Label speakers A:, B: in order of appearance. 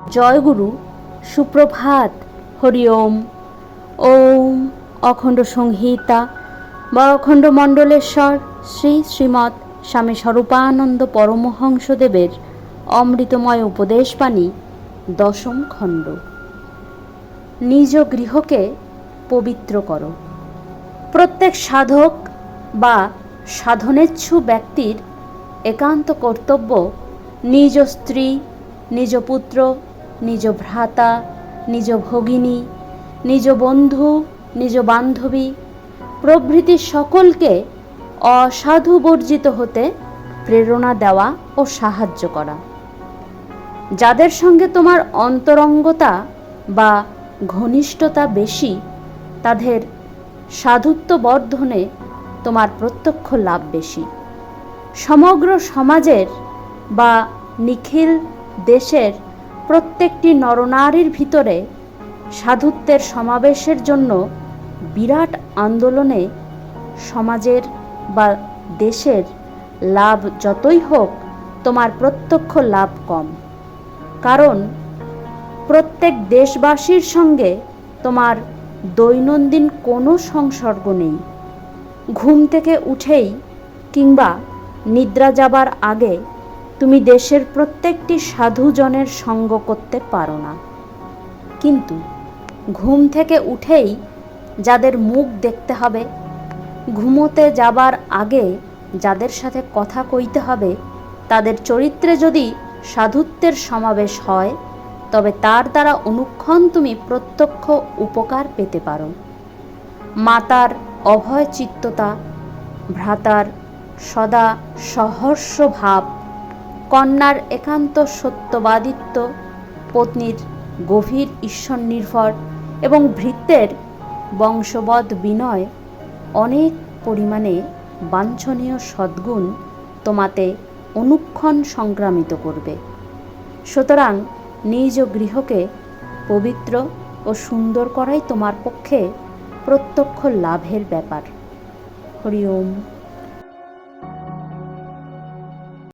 A: জয়গুরু, সুপ্রভাত, হরি ওম। ওম অখণ্ড সংহিতা, বা অখণ্ড মণ্ডলেশ্বর, শ্রী শ্রীমৎ স্বামী স্বরূপানন্দ পরমহংসদেবের অমৃতময় উপদেশবাণী, দশম খণ্ড। নিজ গৃহকে পবিত্র করো। প্রত্যেক সাধক বা সাধনেচ্ছু ব্যক্তির একান্ত কর্তব্য নিজ স্ত্রী নিজ পুত্র, নিজ ভ্রাতা, নিজ ভগিনী, নিজ বন্ধু, নিজ বান্ধবী, প্রভৃতি সকলকে অসাধু বর্জিত হতে প্রেরণা দেওয়া ও সাহায্য করা। যাদের সঙ্গে তোমার অন্তরঙ্গতা বা ঘনিষ্ঠতা বেশি, তাদের সাধুত্ব বর্ধনে তোমার প্রত্যক্ষ লাভ বেশি। সমগ্র সমাজের বা নিখিল দেশের প্রত্যেকটি নরনারীর ভিতরে সাধুত্বের সমাবেশের জন্য বিরাট আন্দোলনে সমাজের বা দেশের লাভ যতই হোক, তোমার প্রত্যক্ষ লাভ কম। কারণ প্রত্যেক দেশবাসীর সঙ্গে তোমার দৈনন্দিন কোনো সংসর্গ নেই। ঘুম থেকে উঠেই কিংবা নিদ্রা যাবার আগে তুমি দেশের প্রত্যেকটি সাধুজনের সঙ্গ করতে পারো না। কিন্তু ঘুম থেকে উঠেই যাদের মুখ দেখতে হবে, ঘুমোতে যাবার আগে যাদের সাথে কথা কইতে হবে, তাদের চরিত্রে যদি সাধুত্বের সমাবেশ হয়, তবে তার দ্বারা অনুক্ষণ তুমি প্রত্যক্ষ উপকার পেতে পারো। মাতার অভয় চিত্ততা ভ্রাতার সদা সহর্ষ ভাব কন্যার একান্ত সত্যবাদিত্ব, পত্নীর গভীর ঈশ্বর নির্ভর এবং ভৃত্যের বংশবধ বিনয় অনেক পরিমাণে বাঞ্ছনীয় সদ্গুণ তোমাতে অনুক্ষণ সংক্রামিত করবে। সুতরাং নিজ গৃহকে পবিত্র ও সুন্দর করাই তোমার পক্ষে প্রত্যক্ষ লাভের ব্যাপার। হরি ওম।